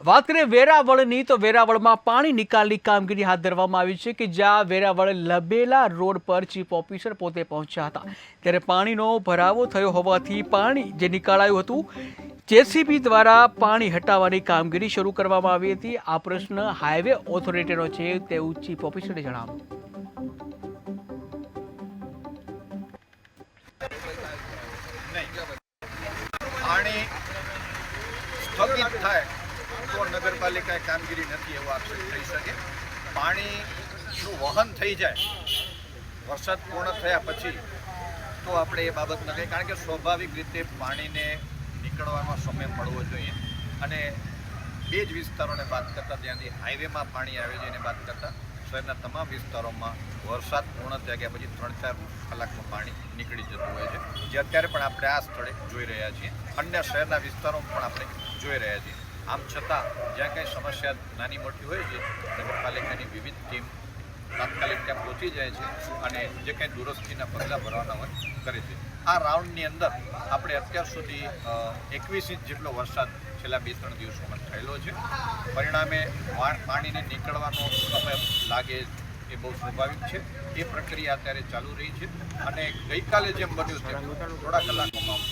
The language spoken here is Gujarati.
વાત કરીએ વેરાવળની, તો વેરાવળમાં પાણી નિકાલની કામગીરી હાથ ધરવામાં આવી છે કે જ્યાં વેરાવળ લબેલા રોડ પર ચીફ ઓફિસર પોતે પહોંચ્યા હતા. ત્યારે પાણીનો ભરાવો થયો હોવાથી પાણી જે નિકાળાયું હતું, જેસીબી દ્વારા પાણી હટાવવાની કામગીરી શરૂ કરવામાં આવી હતી. આ પ્રશ્ન હાઈવે ઓથોરિટીનો છે તેવું ચીફ ઓફિસરે જણાવ્યું. થાય. નગરપાલિકાએ કામગીરી નથી એવો આક્ષેપ થઈ શકે. પાણીનું વહન થઈ જાય, વરસાદ પૂર્ણ થયા પછી તો આપણે એ બાબત ન કહીએ કારણ કે સ્વાભાવિક રીતે પાણીને નીકળવાનો સમય મળવો જોઈએ અને બે જ વિસ્તારોને બાદ કરતાં ત્યાંથી હાઈવેમાં પાણી આવે છે એને બાદ કરતાં, શહેરના તમામ વિસ્તારોમાં વરસાદ પૂર્ણ થયા ગયા પછી ત્રણ ચાર કલાકમાં પાણી નીકળી જતું હોય છે. જે અત્યારે પણ આપણે આ સ્થળે જોઈ રહ્યા છીએ. અન્ય શહેરના વિસ્તારોમાં પણ આપણે જોઈ રહ્યા છીએ. આમ છતાં, જ્યાં કાંઈ સમસ્યા નાની મોટી હોય છે, નગરપાલિકાની વિવિધ ટીમ તાત્કાલિક ત્યાં પહોંચી જાય છે અને જે કાંઈ દુરસ્તીના પગલાં ભરવાના હોય, કરે છે આ રાઉન્ડની અંદર આપણે અત્યાર સુધી એકવીસ ઇંચ જેટલો વરસાદ છેલ્લા બે ત્રણ દિવસોમાં થયેલો છે પરિણામે પાણીને નીકળવાનો સમય લાગે એ બહુ સ્વાભાવિક છે એ પ્રક્રિયા અત્યારે ચાલુ રહી છે અને ગઈકાલે જેમ બન્યું છે થોડા કલાકોમાં.